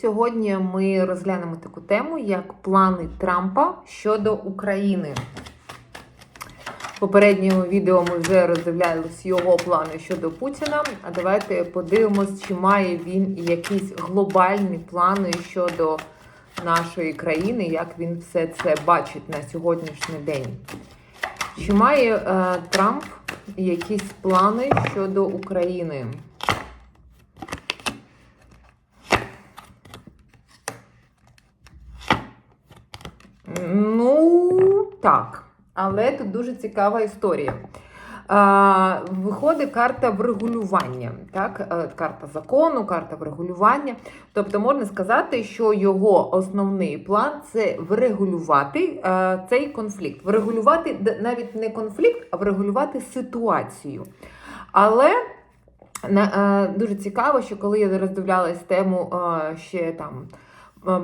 сьогодні ми розглянемо таку тему, як плани Трампа щодо України. В попередньому відео ми вже роздивлялись його плани щодо Путіна. А давайте подивимось, чи має він якісь глобальні плани щодо нашої країни, як він все це бачить на сьогоднішній день. Чи має е, Трамп якісь плани щодо України? Ну, так. Але тут дуже цікава історія. Виходить карта врегулювання, так? Е, карта закону, карта врегулювання. Тобто можна сказати, що його основний план це врегулювати е, цей конфлікт. Врегулювати навіть не конфлікт, а врегулювати ситуацію. Але е, дуже цікаво, що коли я роздивлялась тему ще там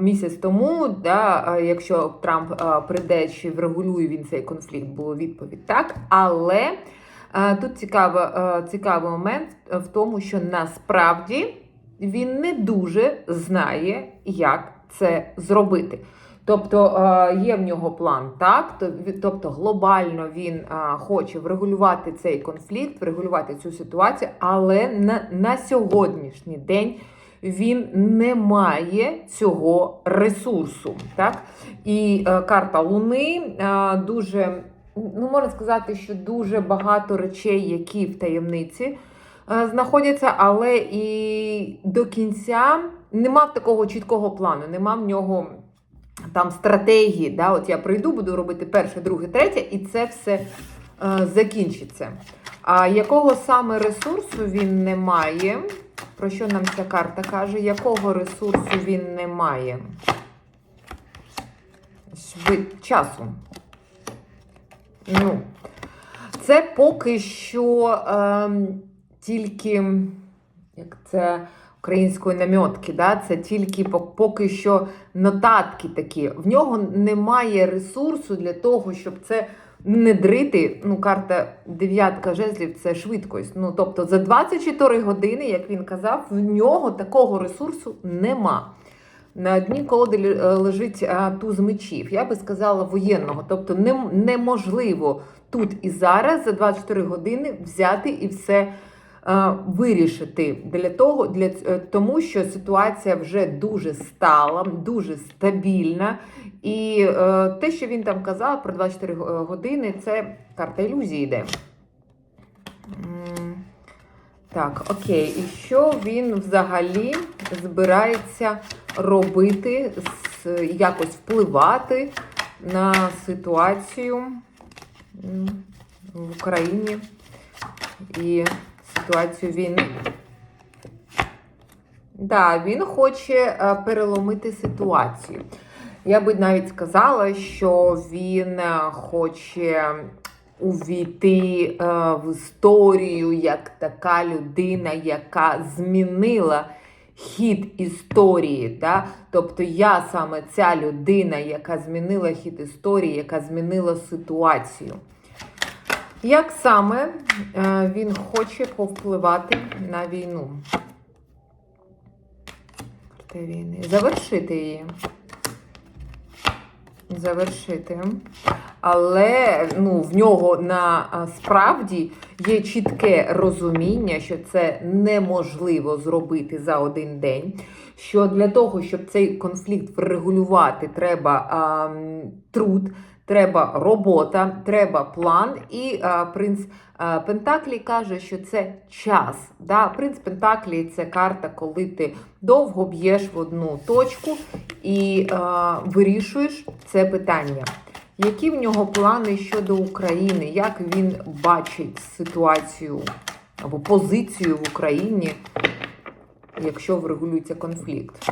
місяць тому, да, е, якщо Трамп е, прийде чи врегулює він цей конфлікт, була відповідь так. Але е, тут цікаво, е, цікавий момент в тому, що насправді він не дуже знає, як це зробити. Тобто е, є в нього план, так тобто глобально він е, хоче врегулювати цей конфлікт, врегулювати цю ситуацію, але на, на сьогоднішній день він не має цього ресурсу. Так? І е, карта Луни е, дуже, ну можна сказати, що дуже багато речей, які в таємниці е, знаходяться, але і до кінця не мав такого чіткого плану, нема в нього там стратегії. Да? От я прийду, буду робити перше, друге, третє, і це все е, закінчиться. А якого саме ресурсу він не має? Про що нам ця карта каже? Якого ресурсу він не має? Швид часу. Ну, це поки що ем, тільки, як це української намьотки, да? це тільки поки що нотатки такі. В нього немає ресурсу для того, щоб це не дрити. Ну, карта дев'ятка жезлів це швидкость. Ну, тобто за 24 години, як він казав, в нього такого ресурсу нема. На одній колоді ле- е, лежить а, туз мечів. Я би сказала воєнного. Тобто нем- неможливо тут і зараз за 24 години взяти і все е, вирішити для того, для е, тому що ситуація вже дуже стала, дуже стабільна. І е, те, що він там казав про 24 години, це карта ілюзії йде. Так, окей. І що він взагалі збирається робити, якось впливати на ситуацію в Україні і ситуацію війни? Да, він хоче е, переломити ситуацію. Я би навіть сказала, що він е, хоче увійти е, в історію як така людина, яка змінила хід історії. Да? Тобто я саме ця людина, яка змінила хід історії, яка змінила ситуацію. Як саме е, він хоче повпливати на війну? Карта війни. Завершити її. Завершити. Але ну, в нього на а, справді є чітке розуміння, що це неможливо зробити за один день. Що для того, щоб цей конфлікт врегулювати, треба а, труд, треба робота, треба план. І а, принц а, Пентаклі каже, що це час. Да? Принц Пентаклі це карта, коли ти довго б'єш в одну точку і а, вирішуєш це питання. Які в нього плани щодо України? Як він бачить ситуацію або позицію в Україні, якщо врегулюється конфлікт?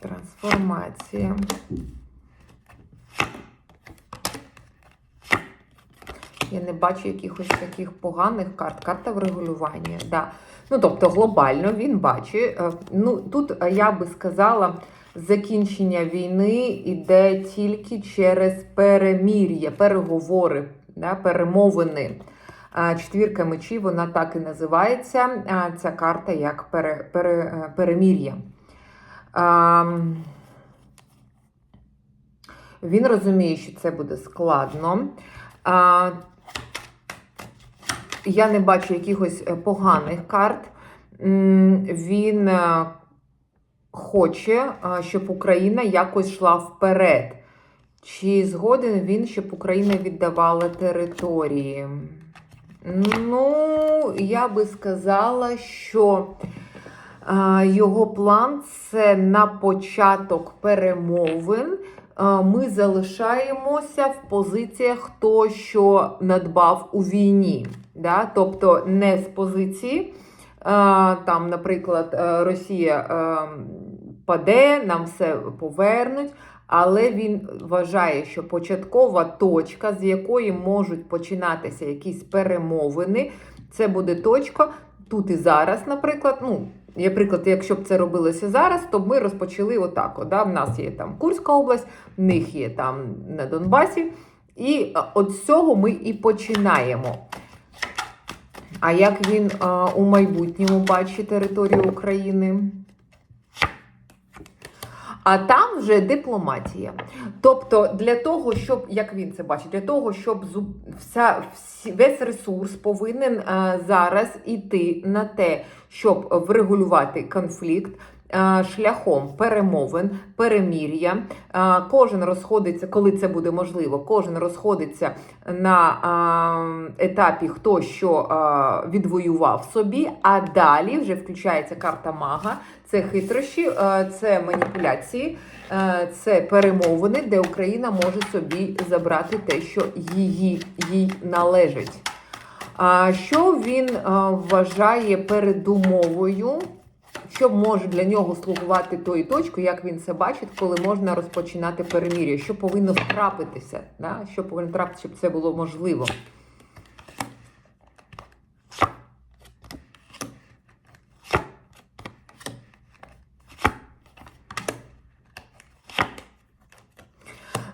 Трансформація. Я не бачу якихось таких поганих карт. Карта врегулювання. Да. Ну, тобто, глобально він бачить. Е, Ну, тут е, я би сказала, закінчення війни йде тільки через перемір'я, переговори, да, перемовини. Четвірка мечів, вона так і називається. Ця карта як пере, пере, е, перемір'я. Ем, Він розуміє, що це буде складно. Я не бачу якихось е, поганих карт. Він е, хоче, е, щоб Україна якось йшла вперед. Чи згоден він, щоб Україна віддавала території? Ну, я би сказала, що його план це на початок перемовин. Е, Ми залишаємося в позиціях хто що надбав у війні. Да? Тобто не з позиції, е, там, наприклад, е, Росія паде, нам все повернуть. Але він вважає, що початкова точка, з якої можуть починатися якісь перемовини, це буде точка тут і зараз, наприклад. Ну, наприклад, якщо б це робилося зараз, то ми розпочали отак. Да? В нас є там Курська область, в них є там на Донбасі. І от з цього ми і починаємо. А як він а, у майбутньому бачить територію України? А там вже дипломатія. Тобто, для того, щоб як він це бачить, для того, щоб вся весь ресурс повинен е, зараз іти на те, щоб врегулювати конфлікт. Е, Шляхом перемовин, перемір'я, Е, кожен розходиться, коли це буде можливо, кожен розходиться на е, етапі, хто що відвоював собі, а далі вже включається карта мага, це хитрощі, це маніпуляції, це перемовини, де Україна може собі забрати те, що її їй належить. Що він вважає передумовою, що може для нього слугувати тою точкою, як він це бачить, коли можна розпочинати перемір'я? Що повинно трапитися? Да? Що повинно трапитися, щоб це було можливо?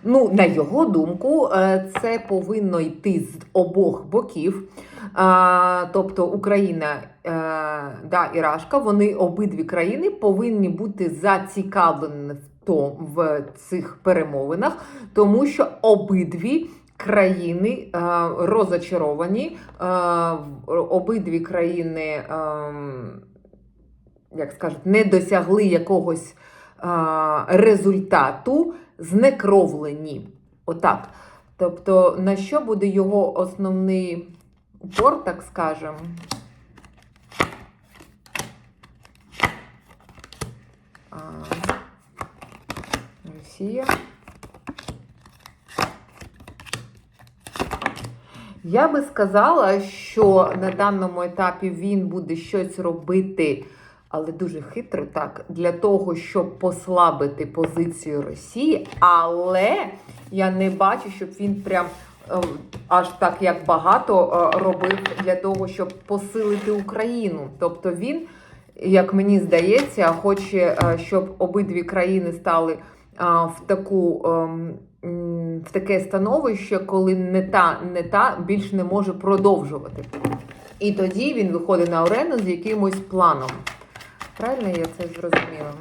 Ну, на його думку, е, це повинно йти з обох боків. Тобто Україна е, да, і Рашка, вони обидві країни повинні бути зацікавлені в, том, в цих перемовинах, тому що обидві країни е, розочаровані, е, обидві країни, як скажуть, не досягли якогось результату знекровлені. Отак. Тобто, на що буде його основний упор, так скажемо? А, Росія. Я би сказала, що на даному етапі він буде щось робити, але дуже хитро так, для того, щоб послабити позицію Росії. Але я не бачу, щоб він прям аж так як багато е, робив для того, щоб посилити Україну. Тобто він, як мені здається, хоче, е, щоб обидві країни стали е, в таку. ем, В таке становище, коли не та, не та більш не може продовжувати. І тоді він виходить на арену з якимось планом. Правильно я це зрозуміла?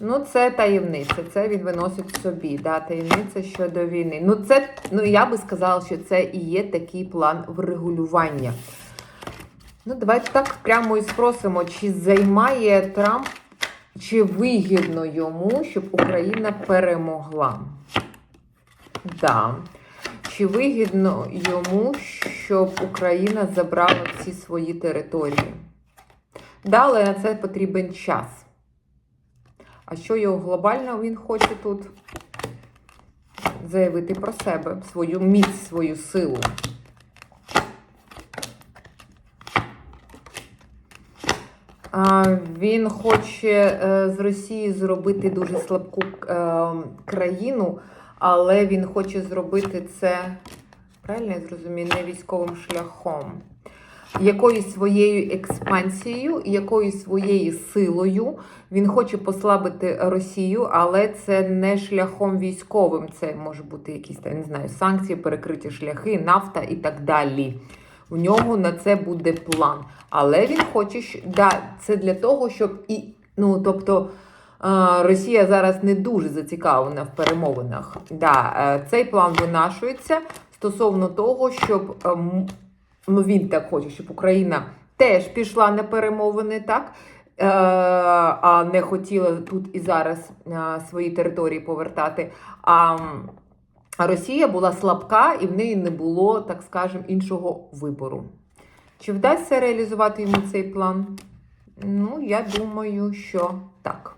Ну, це таємниця, це він виносить собі, да, таємниця щодо війни. Ну, це, ну, я би сказала, що це і є такий план врегулювання. Ну, давайте так прямо і спросимо, чи займає Трамп, чи вигідно йому, щоб Україна перемогла? Да. Чи вигідно йому, щоб Україна забрала всі свої території? Да, але на це потрібен час. А що його глобально він хоче тут заявити про себе, свою міць, свою силу? Він хоче е, з Росії зробити дуже слабку е, країну, але він хоче зробити це, правильно я зрозумію, не військовим шляхом. Якоюсь своєю експансією, якоюсь своєю силою він хоче послабити Росію, але це не шляхом військовим. Це може бути якісь я не знаю, санкції, перекриті шляхи, нафта і так далі. У нього на це буде план. Але він хоче, да, це для того, щоб і Ну, тобто, Росія зараз не дуже зацікавлена в перемовинах. Да, е, цей план винашується стосовно того, щоб ем, ну, він так хоче, щоб Україна теж пішла на перемовини, так? Е, а не хотіла тут і зараз е, свої території повертати. А Росія була слабка і в неї не було, так скажемо, іншого вибору. Чи вдасться реалізувати йому цей план? Ну, я думаю, що так.